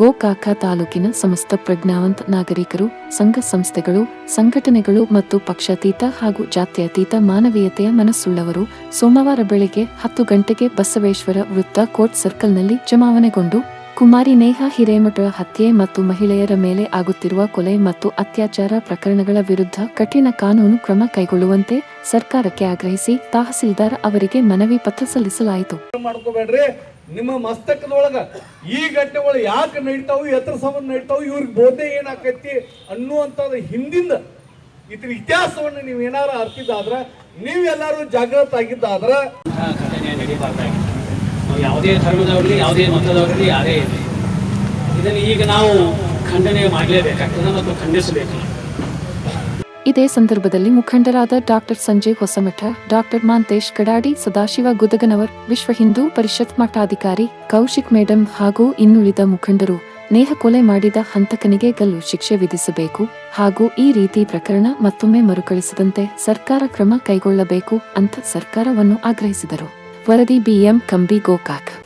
ಗೋಕಾಕ ತಾಲೂಕಿನ ಸಮಸ್ತ ಪ್ರಜ್ಞಾವಂತ ನಾಗರಿಕರು, ಸಂಘ ಸಂಸ್ಥೆಗಳು, ಸಂಘಟನೆಗಳು ಮತ್ತು ಪಕ್ಷಾತೀತ ಹಾಗೂ ಜಾತ್ಯತೀತ ಮಾನವೀಯತೆಯ ಮನಸ್ಸುಳ್ಳವರು ಸೋಮವಾರ ಬೆಳಗ್ಗೆ ಹತ್ತು ಗಂಟೆಗೆ ಬಸವೇಶ್ವರ ವೃತ್ತ ಕೋರ್ಟ್ ಸರ್ಕಲ್ನಲ್ಲಿ ಜಮಾವಣೆಗೊಂಡು ಕುಮಾರಿ ನೇಹಾ ಹಿರೇಮಠ ಹತ್ಯೆ ಮತ್ತು ಮಹಿಳೆಯರ ಮೇಲೆ ಆಗುತ್ತಿರುವ ಕೊಲೆ ಮತ್ತು ಅತ್ಯಾಚಾರ ಪ್ರಕರಣಗಳ ವಿರುದ್ಧ ಕಠಿಣ ಕಾನೂನು ಕ್ರಮ ಕೈಗೊಳ್ಳುವಂತೆ ಸರ್ಕಾರಕ್ಕೆ ಆಗ್ರಹಿಸಿ ತಹಸೀಲ್ದಾರ್ ಅವರಿಗೆ ಮನವಿ ಪತ್ರ ಸಲ್ಲಿಸಲಾಯಿತು. ನಿಮ್ಮ ಮಸ್ತಕದೊಳಗ ಈ ಘಟನೆಗಳು ಯಾಕೆ ನಡೀತಾವು ಎತ್ತರ ಸಂಬಂಧ ನಡೀತಾವು, ಇವ್ರಿಗೆ ಬೋಧೆ ಏನಾಕೈತಿ ಅನ್ನುವಂಥದ್ದು ಹಿಂದಿಂದ ಇದ್ರ ಇತಿಹಾಸವನ್ನು ನೀವು ಏನಾರು ಅರ್ತಿದ್ದಾದ್ರೆ ನೀವೆಲ್ಲರೂ ಜಾಗೃತ ಆಗಿದ್ದಾದ್ರ ಯಾವುದೇ ಧರ್ಮದವರಲ್ಲಿ ಯಾವುದೇ ಮತದವರಲ್ಲಿ ಯಾರೇ ಇರಲಿ, ಇದನ್ನು ಈಗ ನಾವು ಖಂಡನೆ ಮಾಡಲೇಬೇಕಾಗ್ತದೆ ಮತ್ತು ಖಂಡಿಸಬೇಕು ಇದೇ ಸಂದರ್ಭದಲ್ಲಿ ಮುಖಂಡರಾದ ಡಾಕ್ಟರ್ ಸಂಜಯ್ ಹೊಸಮಠ, ಡಾಕ್ಟರ್ ಮಾಂತೇಶ್ ಕಡಾಡಿ, ಸದಾಶಿವ ಗುದಗನವರ್, ವಿಶ್ವ ಹಿಂದೂ ಪರಿಷತ್ ಮಠಾಧಿಕಾರಿ ಕೌಶಿಕ್ ಮೇಡಂ ಹಾಗೂ ಇನ್ನುಳಿದ ಮುಖಂಡರು ನೇಹ ಕೊಲೆ ಮಾಡಿದ ಹಂತಕನಿಗೆ ಗಲ್ಲು ಶಿಕ್ಷೆ ವಿಧಿಸಬೇಕು ಹಾಗೂ ಈ ರೀತಿ ಪ್ರಕರಣ ಮತ್ತೊಮ್ಮೆ ಮರುಕಳಿಸದಂತೆ ಸರ್ಕಾರ ಕ್ರಮ ಕೈಗೊಳ್ಳಬೇಕು ಅಂತ ಸರ್ಕಾರವನ್ನು ಆಗ್ರಹಿಸಿದರು. ವರದಿ ಬಿಎಂ ಕಂಬಿ ಗೋಕಾಕ್